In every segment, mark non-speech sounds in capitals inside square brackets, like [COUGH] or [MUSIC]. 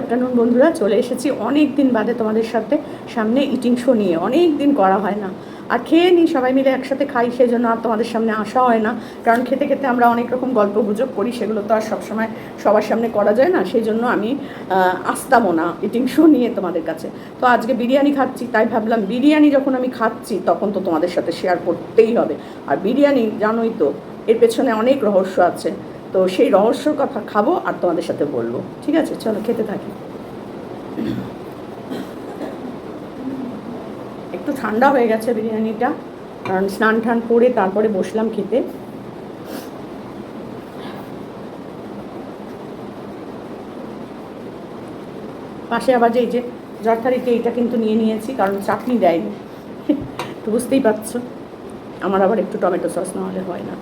Afternoon বন্ধুরা। চলে এসেছি অনেক দিন বাদে তোমাদের সাথে সামনে ইটিং শো নিয়ে। অনেক দিন করা হয় না। আর খেয়ে নিই, সবাই মিলে একসাথে খাই সেই জন্য আর তোমাদের সামনে আসা হয় না। কারণ খেতে খেতে আমরা অনেক রকম গল্প গুজব করি, সেগুলো তো আর সবসময় সবার সামনে করা যায় না। সেই জন্য আমি আসতামও না ইটিং শো নিয়ে তোমাদের কাছে। তো আজকে বিরিয়ানি খাচ্ছি, তাই ভাবলাম বিরিয়ানি যখন আমি খাচ্ছি, তখন তো তোমাদের সাথে শেয়ার করতেই হবে। আর বিরিয়ানি, জানোই তো, এর পেছনে অনেক রহস্য আছে। তো সেই রহস্যর কথা খাব আর তোমাদের সাথে বলব। ঠিক আছে? চলো, খেতে থাকি। একটু ঠান্ডা হয়ে গেছে বিরিয়ানিটা, কারণ স্নান টান করে তারপরে বসলাম খেতে। পাশে আবার যে, এই যে জরথারিতে এইটা কিন্তু নিয়ে নিয়েছি, কারণ চাটনি দেয়নি। [LAUGHS] তো বুঝতেই পারছ। আমার আবার একটু টমেটো সস না হলে হয় না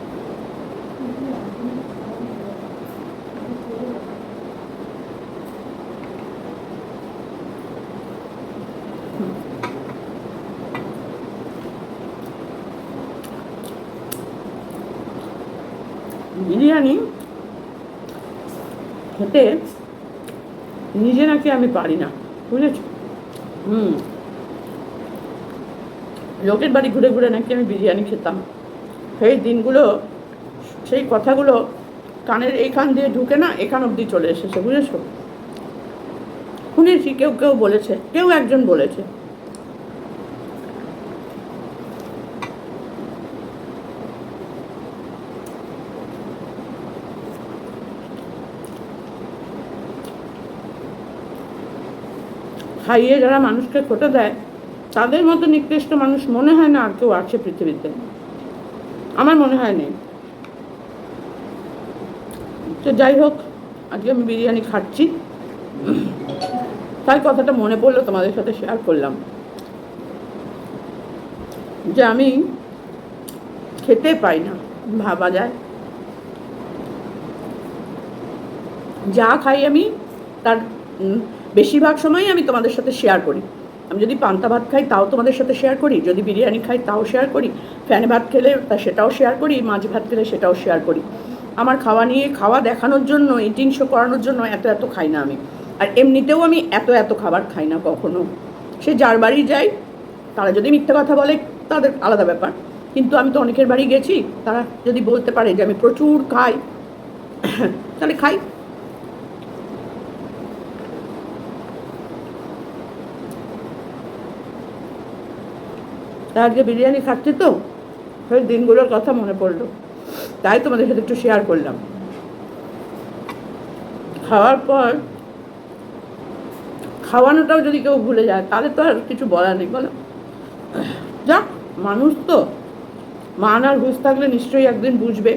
বিরিয়ানি খেতে নিজে নাকি আমি পারি না, বুঝেছ? হুম। লোকের বাড়ি ঘুরে ঘুরে নাকি আমি বিরিয়ানি খেতাম। সেই দিনগুলো, সেই কথাগুলো কানের এইখান দিয়ে ঢুকে না এখান অব্দি চলে এসেছে, বুঝেছ? শুনেছি, কেউ কেউ বলেছে, কেউ একজন বলেছে। খাইয়ে যারা মানুষকে খেতে দেয়, তাদের মতো নিকৃষ্ট মানুষ মনে হয় না আর কেউ আছে পৃথিবীতে। আমার মনে হয় নেই। তো যাই হোক, আজকে আমি বিরিয়ানি খাচ্ছি। তাই কথাটা মনে পড়ল, তোমাদের সাথে শেয়ার করলাম। যে আমি খেতে পাই না, ভাবা যায়। যা খাই আমি, তার বেশিরভাগ সময়ই আমি তোমাদের সাথে শেয়ার করি। আমি যদি পান্তা ভাত খাই, তাও তোমাদের সাথে শেয়ার করি। যদি বিরিয়ানি খাই, তাও শেয়ার করি। ফ্যানে ভাত খেলে, তা সেটাও শেয়ার করি। মাছ ভাত খেলে, সেটাও শেয়ার করি। আমার খাওয়া নিয়ে, খাওয়া দেখানোর জন্য ইটিং শো করানোর জন্য এত এত খাই না আমি। আর এমনিতেও আমি এত এত খাবার খাই না কখনো। সে যার বাড়ি যাই তারা যদি মিথ্যা কথা বলে, তাদের আলাদা ব্যাপার। কিন্তু আমি তো অনেকের বাড়ি গেছি, তারা যদি বলতে পারে যে আমি প্রচুর খাই, তাহলে খাই তা আজকে বিরিয়ানি খাচ্ছি তো? সেই দিনগুলোর কথা মনে পড়ল। তাই তোমাদের সাথে একটু শেয়ার করলাম। খাওয়ার পর খাওয়ানোটাও যদি কেউ ভুলে যায়, তাহলে তো আর কিছু বলার নেই, বলো। যাক, মানুষ তো। মান আর ঘুষ থাকলে নিশ্চয়ই একদিন বুঝবে।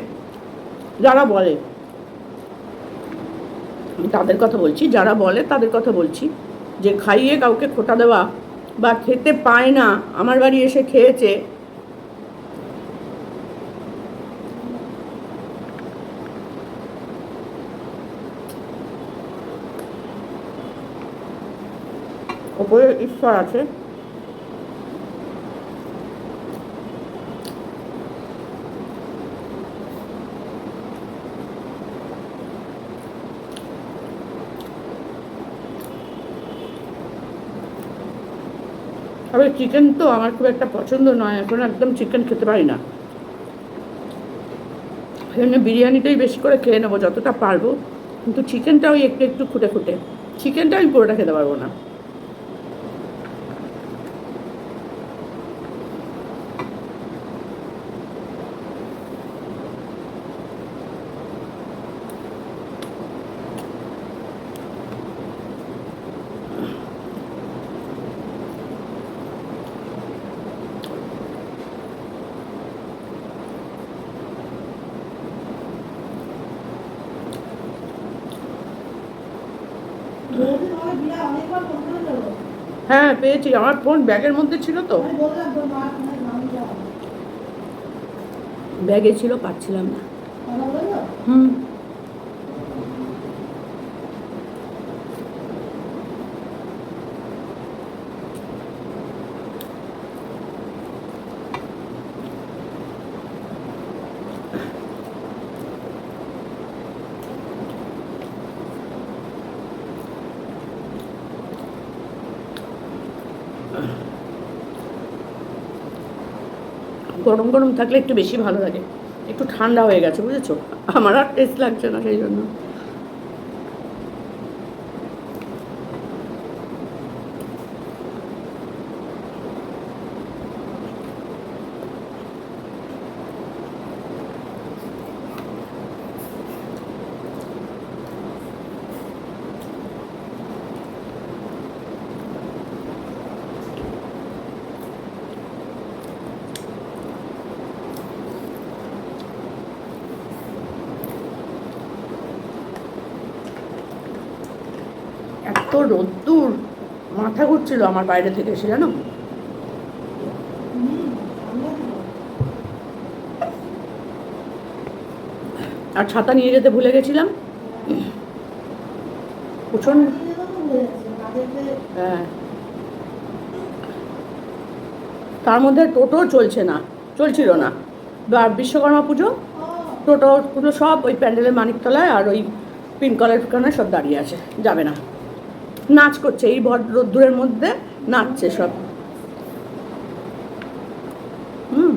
যারা বলে, তাদের কথা বলছি, যারা বলে তাদের কথা বলছি। যে খাইয়ে কাউকে খোটা দেওয়া বা খেতে পায় না আমার বাড়ি এসে খেয়েছে। ওপরে ঈশ্বর আছে। তবে চিকেন তো আমার খুব একটা পছন্দ নয়, এখন একদম চিকেন খেতে পারি না। সেজন্য বিরিয়ানিটাই বেশি করে খেয়ে নেব, যতটা পারব। কিন্তু চিকেনটা ওই একটু একটু খুঁটে খুঁটে। চিকেনটা আমি পুরোটা খেতে পারব না। হ্যাঁ পেয়েছি। আমার ফোন ব্যাগের মধ্যে ছিল তো। ব্যাগে ছিল পাচ্ছিলাম না। হুম। গরম গরম থাকলে একটু বেশি ভালো লাগে। একটু ঠান্ডা হয়ে গেছে, বুঝেছ? আমার আর টেস্ট লাগছে না সেই জন্য। রোদ্দুর, মাথা ঘুরছিল আমার বাইরে থেকে এসে, জানো? আর ছাতা নিয়ে যেতে ভুলে গেছিলাম? হ্যাঁ। তার মধ্যে টোটো চলছে না, চলছিল না। বা বিশ্বকর্মা পুজো, টোটো পুজো সব ওই প্যান্ডেলের মানিকতলায় আর ওই পিঙ্ক কলের দোকানে সব দাঁড়িয়ে আছে, যাবে না। নাচ করছে এই ভর মধ্যে নাচছে সব হুম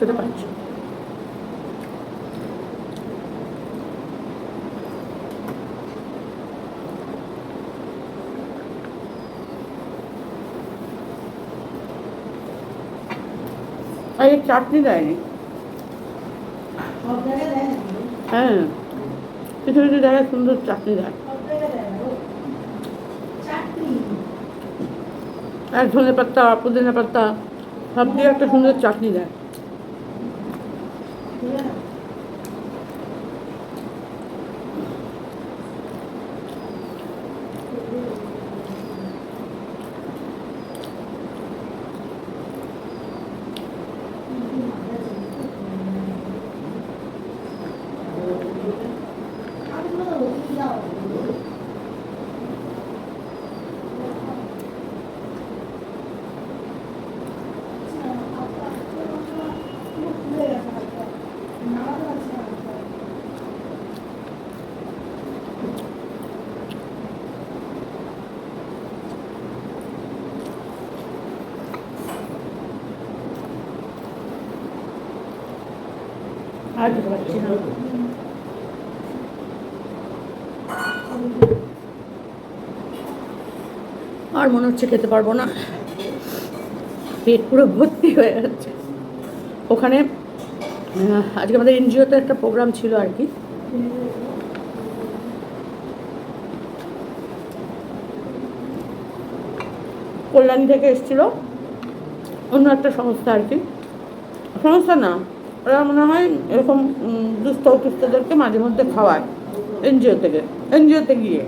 আর খেতে পারছি আর এই চাটনি দেয়নি। হ্যাঁ। কিছু কিছু জায়গায় সুন্দর চাটনি দেয়। এক ধনে পাত্তা পুদিনা পাত্তা সব দিয়ে একটা সুন্দর চাটনি দেয়। Yeah. আর মনে হচ্ছে খেতে পারব না। পেট পুরো ভর্তি হয়ে যাচ্ছে। ওখানে আজকে আমাদের এনজিওতে একটা প্রোগ্রাম ছিল আর কি। কল্যাণী থেকে এসেছিল। অন্য একটা সংস্থা আর কি। সংস্থা না, ওরা মনে হয় এরকম দুস্থ অসুস্থদেরকে মাঝে মধ্যে খাওয়ায় এনজিও থেকে, এনজিওতে গিয়ে।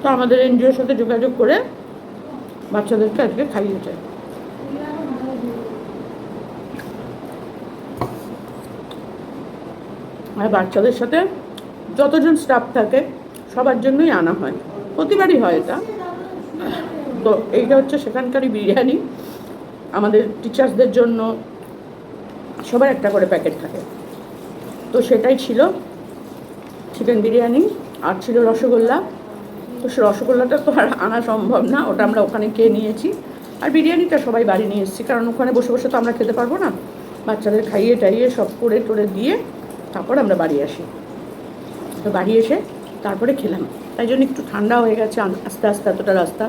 তো আমাদের এনজিওর সাথে যোগাযোগ করে বাচ্চাদেরকে আজকে খাইয়েছে আর বাচ্চাদের সাথে যতজন স্টাফ থাকে, সবার জন্যই আনা হয়। প্রতিবারই হয় এটা। তো এইটা হচ্ছে সেখানকারই বিরিয়ানি। আমাদের টিচার্সদের জন্য সবার একটা করে প্যাকেট থাকে। তো সেটাই ছিল চিকেন বিরিয়ানি আর ছিল রসগোল্লা। তো সে রসগোল্লাটা তো আর আনা সম্ভব না, ওটা আমরা ওখানে খেয়ে নিয়েছি। আর বিরিয়ানিটা সবাই বাড়ি নিয়ে এসেছি, কারণ ওখানে বসে বসে তো আমরা খেতে পারব না। বাচ্চাদের খাইয়ে টাইয়ে সব করে টোরে দিয়ে তারপর আমরা বাড়ি আসি। তো বাড়ি এসে তারপরে খেলাম। তাই জন্য একটু ঠান্ডা হয়ে গেছে আস্তে আস্তে এতটা রাস্তা।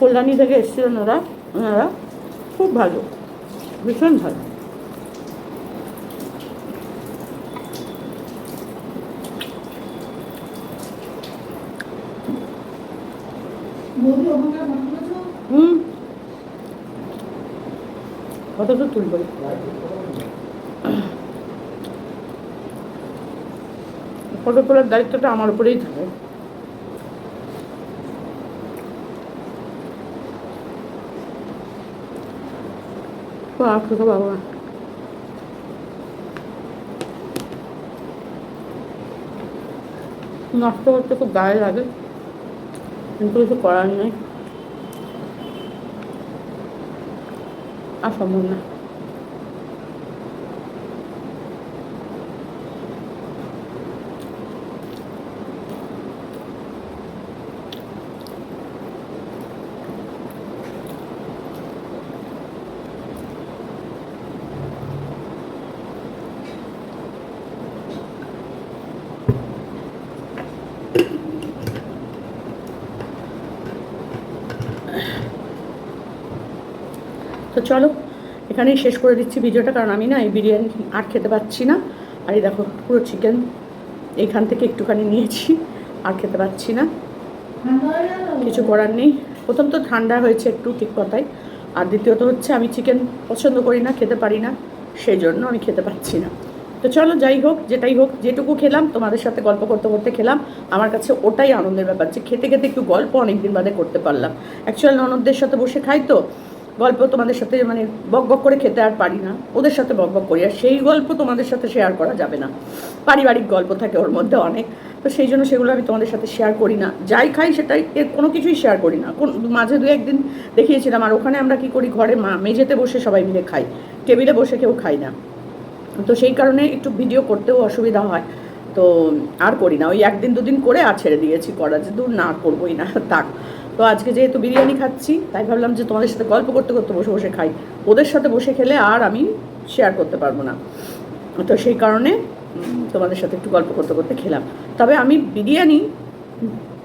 কল্যাণী থেকে এসেছিলেন ওরা। ওনারা খুব ভালো, ভীষণ ভালো বৌদি ওখানকার ফটো তুলেছো? হুম তো তুলবই। ফটো তোলার দায়িত্বটা আমার উপরেই থাকে। বাবা। নষ্ট করতে খুব গায়ে লাগে। কিন্তু কিছু করার নেই। আর সম্ভব চলো, এখানেই শেষ করে দিচ্ছি ভিডিওটা, কারণ আমি না এই বিরিয়ানি আর খেতে পাচ্ছি না। আর এই দেখো, পুরো চিকেন এইখান থেকে একটুখানি নিয়েছি, আর খেতে পাচ্ছি না? কিছু করার নেই। প্রথম তো ঠান্ডা হয়েছে একটু ঠিক কথাই, আর দ্বিতীয়ত হচ্ছে আমি চিকেন পছন্দ করি না, খেতে পারি না সেই জন্য আমি খেতে পাচ্ছি না। তো চলো, যাই হোক, যেটাই হোক, যেটুকু খেলাম, তোমাদের সাথে গল্প করতে করতে খেলাম। আমার কাছে ওটাই আনন্দের ব্যাপার যে খেতে খেতে একটু গল্প অনেকদিন বাদে করতে পারলাম। অ্যাকচুয়াল ননদদের সাথে বসে খাই তো গল্প তোমাদের সাথে মানে বক বক করে খেতে আর পারি না। ওদের সাথে বক বক করি, আর সেই গল্প তোমাদের সাথে শেয়ার করা যাবে না। পারিবারিক গল্প থাকে ওর মধ্যে অনেক। তো সেই জন্য সেগুলো আমি তোমাদের সাথে শেয়ার করি না। যাই খাই সেটাই, এর কোনো কিছুই শেয়ার করি না। কোন মাঝে দু একদিন দেখিয়েছিলাম, আর ওখানে আমরা কি করি, ঘরে মা মেঝেতে বসে সবাই মিলে খাই। টেবিলে বসে কেউ খাই না। তো সেই কারণে একটু ভিডিও করতেও অসুবিধা হয়। তো আর করি না। ওই একদিন দুদিন করে আর ছেড়ে দিয়েছি করা। যে দূর না করবোই না, থাক। তো আজকে যেহেতু বিরিয়ানি খাচ্ছি, তাই ভাবলাম যে তোমাদের সাথে গল্প করতে করতে বসে বসে খাই। ওদের সাথে বসে খেলে আর আমি শেয়ার করতে পারব না। তো সেই কারণে তোমাদের সাথে একটু গল্প করতে করতে খেলাম। তবে আমি বিরিয়ানি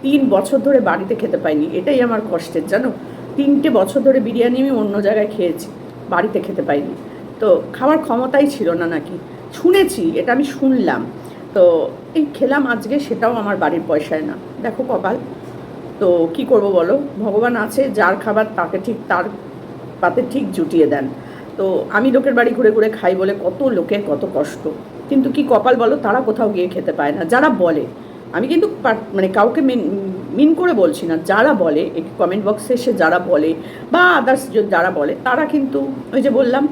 তিন বছর ধরে বাড়িতে খেতে পাইনি, এটাই আমার কষ্টের, জানো? তিনটে বছর ধরে বিরিয়ানি আমি অন্য জায়গায় খেয়েছি, বাড়িতে খেতে পাইনি। তো খাওয়ার ক্ষমতাই ছিল না নাকি? শুনেছি, এটা আমি শুনলাম। তো এই খেলাম আজকে, সেটাও আমার বাড়ির পয়সায় না। দেখো কপাল। তো কি করব বলো? ভগবান আছে, যার খাবার তাকে ঠিক তার পাতে ঠিক জুটিয়ে দেন। তো আমি লোকের বাড়ি ঘুরে ঘুরে খাই বলে কত লোকের কত কষ্ট। কিন্তু কি কপাল বলো, তারা কোথাও গিয়ে খেতে পায় না। যারা বলে, আমি কিন্তু মানে কাউকে মিন করে বলছি না, যারা বলে কমেন্ট বক্সে এসে যারা বলে, বা আদার্স যারা বলে, তারা কিন্তু ওই যে বললাম,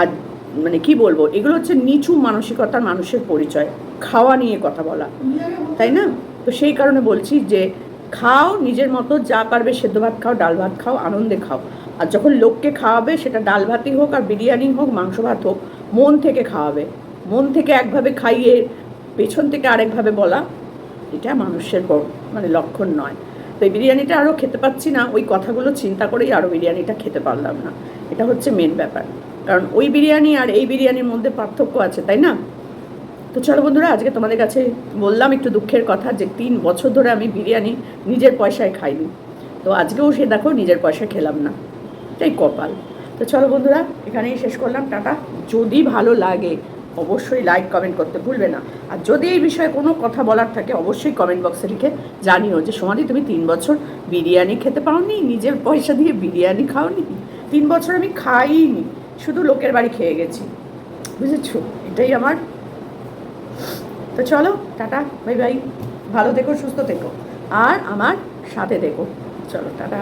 আর মানে কি বলব, এগুলো হচ্ছে নিচু মানসিকতার মানুষের পরিচয়। খাওয়া নিয়ে কথা বলো। তাই না? তো সেই কারণে বলছি যে খাও, নিজের মতো যা পারবে সেদ্ধ ভাত খাও, ডাল ভাত খাও, আনন্দে খাও। আর যখন লোককে খাওয়াবে, সেটা ডাল ভাতই হোক আর বিরিয়ানি হোক, মাংস ভাত হোক, মন থেকে খাওয়াবে। মন থেকে একভাবে খাইয়ে, পেছন থেকে আরেকভাবে বলা, এটা মানুষের মানে লক্ষণ নয়। তো এই বিরিয়ানিটা আরও খেতে পাচ্ছি না, ওই কথাগুলো চিন্তা করেই আরও বিরিয়ানিটা খেতে পারলাম না। এটা হচ্ছে মেন ব্যাপার। কারণ ওই বিরিয়ানি আর এই বিরিয়ানির মধ্যে পার্থক্য আছে, তাই না? তো চলো বন্ধুরা, আজকে তোমাদের কাছে বললাম একটু দুঃখের কথা যে তিন বছর ধরে আমি বিরিয়ানি নিজের পয়সায় খাইনি। তো আজকেও সে দেখো নিজের পয়সায় খেলাম না। এটাই কপাল। তো চলো বন্ধুরা, এখানেই শেষ করলাম। টাটা। যদি ভালো লাগে, অবশ্যই লাইক কমেন্ট করতে ভুলবে না। আর যদি এই বিষয়ে কোনো কথা বলার থাকে, অবশ্যই কমেন্ট বক্সে লিখে জানিও যে সমাধি তুমি তিন বছর বিরিয়ানি খেতে পাওনি? নিজের পয়সা দিয়ে বিরিয়ানি খাওনি? তিন বছর আমি খাইনি। শুধু লোকের বাড়ি খেয়ে গেছি। বুঝেছ? এটাই আমার তো চলো, টাটা বাই বাই ভালো থেকো, সুস্থ থেকো। আর আমার সাথে দেখো চলো, টাটা।